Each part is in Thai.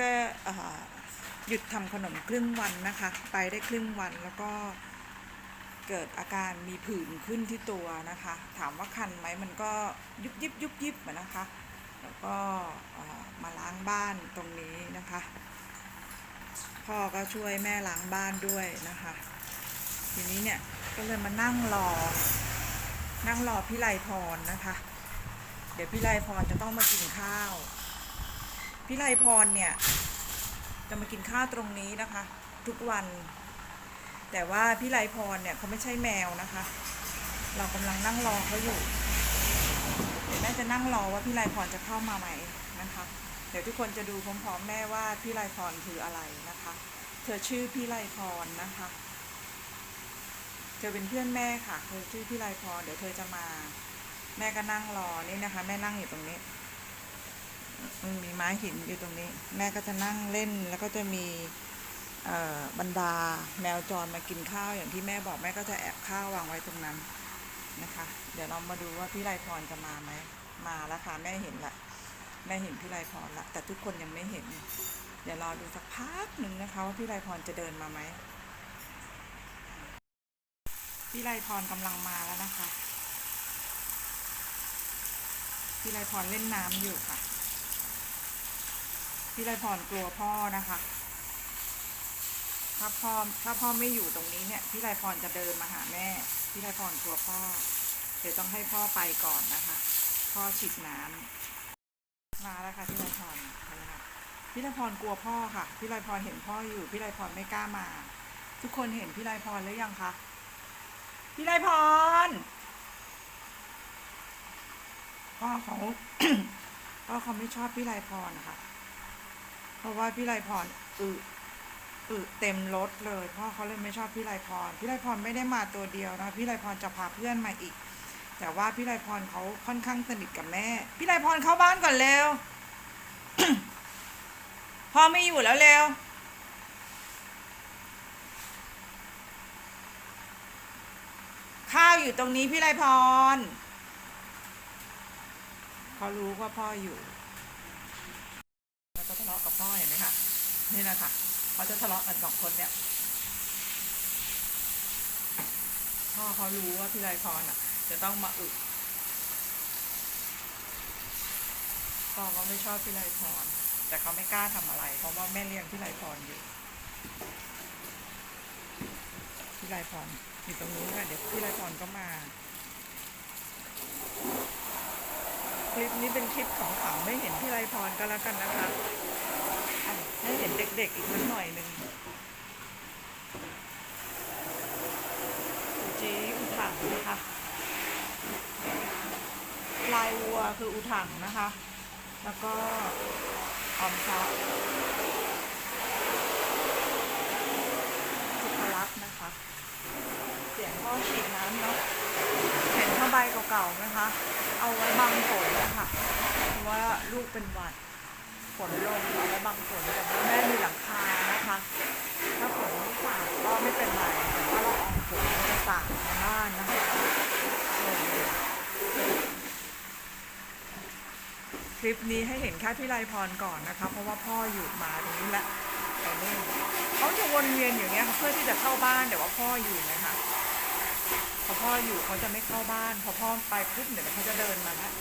ก็เอ่อหยุดทำขนมครึ่งวันนะคะ ไปได้ครึ่งวันแล้วก็เกิดอาการมีผื่นขึ้นที่ตัวนะคะ ถามว่าคันไหมมันก็ยุบยิบยุบยิบนะคะ แล้วก็มาล้างบ้านตรงนี้นะคะ พ่อก็ช่วยแม่ล้างบ้านด้วยนะคะ ทีนี้เนี่ยก็เลยมานั่งรอ นั่งรอพี่ไลพรนะคะ เดี๋ยวพี่ไลพรจะต้องมากินข้าว พี่ไลพรเนี่ย จะมากินข้าวตรงนี้นะคะ ทุกวัน แต่ว่าพี่ไลพรเนี่ยเขาไม่ใช่แมวนะคะ เรากำลังนั่งรอเขาอยู่เดี๋ยวแม่จะนั่งรอว่าพี่ไลพรจะเข้ามาไหมนะคะ เดี๋ยวทุกคนจะดูพร้อมๆแม่ว่าพี่ไลพรคืออะไรนะคะ เธอชื่อพี่ไลพรนะคะ เธอเป็นเพื่อนแม่ค่ะ เธอชื่อพี่ไลพร เดี๋ยวเธอจะมา แม่ก็นั่งรอนี่นะคะ แม่นั่งอยู่ตรงนี้ มันมีไม้หินอยู่ตรงนี้ แม่ก็จะนั่งเล่นแล้วก็จะมีบรรดาแมวจรมากินข้าวอย่างที่แม่บอกแม่ก็จะแอบข้าววางไว้ตรงนั้นนะคะ เดี๋ยวเรามาดูว่าพี่ไรพรจะมาไหมมาแล้วค่ะแม่เห็นละแม่เห็นพี่ไรพรละแต่ทุกคนยังไม่เห็น เดี๋ยวรอดูสักพักหนึ่งนะคะว่าพี่ไรพรจะเดินมาไหมพี่ไรพรกำลังมาแล้วนะคะพี่ไรพรเล่นน้ำอยู่ค่ะ พี่ไรพรกลัวพ่อนะคะ ถ้าพ่อถ้าพ่อไม่อยู่ตรงนี้เนี่ยพี่ไรพรจะเดินมาหาแม่พี่ไรพรกลัวพ่อ เดี๋ยวต้องให้พ่อไปก่อนนะคะ พ่อฉีดน้ำมาแล้วค่ะพี่ไรพรมาแล้วค่ะพี่ไรพรกลัวพ่อค่ะพี่ไรพรเห็นพ่ออยู่พี่ไรพรไม่กล้ามา ทุกคนเห็นพี่ไรพรหรือยังคะพี่ไรพรพ่อเขาพ่อเขาไม่ชอบพี่ไรพรนะคะ ราะว่าพี่ไรพรอึอึเต็มรถเลยพ่อเขาเลยไม่ชอบพี่ไรพรพี่ไรพรไม่ได้มาตัวเดียวนะพี่ไรพรจะพาเพื่อนมาอีก แต่ว่าพี่ไรพรเขาค่อนข้างสนิทกับแม่ พี่ไรพรเข้าบ้านก่อนเร็วพ่อไม่อยู่แล้วเร็วข้าวอยู่ตรงนี้พี่ไรพรเขารู้ว่าพ่ออยู่ ทะเลาะกับพ่อเห็นไหมคะนี่แหละค่ะเขาจะทะเลาะกันสองคนเนี่ยพ่อเขารู้ว่าพี่ไรพรอะ จะต้องมาอึพ่อเขาไม่ชอบพี่ไรพรแต่เขาไม่กล้าทำอะไร เพราะว่าแม่เลี้ยงพี่ไรพรอยู่พี่ไรพรอยู่ตรงนู้นค่ะเดี๋ยวพี่ไรพรก็มาคลิปนี้เป็นคลิปของขังไม่เห็นพี่ไรพรก็แล้วกันนะคะ อะให้เห็นเด็กๆอีกนิดหน่อยหนึ่งจีอุถังนะคะ ลายวัวคืออุถังนะคะ แล้วก็ออมทรัพย์สุภลักษณ์นะคะ เสียงพ่อฉีดน้ำเนาะเห็นผ้าใบเก่าๆนะคะ เอาไว้บังฝนนะคะเพราะว่าลูกเป็นหวัด ฝนลงเอาไว้บังฝนแต่ว่าแม่มีหลังคานะคะ ถ้าฝนไม่สาดก็ไม่เป็นไรแต่ว่าละอองฝนมันจะสาดในบ้านนะคะเออคลิปนี้ให้เห็นแค่พี่ไรพรก่อนนะคะ เพราะว่าพ่ออยู่มาตรงนี้แหละไปนู่นเขาจะวนเวียนอย่างเงี้ยเพื่อที่จะเข้าบ้านแต่ว่าพ่ออยู่นะคะพอพ่ออยู่เขาจะไม่เข้าบ้าน พอพ่อไปปุ๊บเดี๋ยวเขาจะเดินมาแล้ว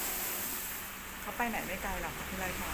เขาไปไหนไม่ไกลหรอกพี่ไรพร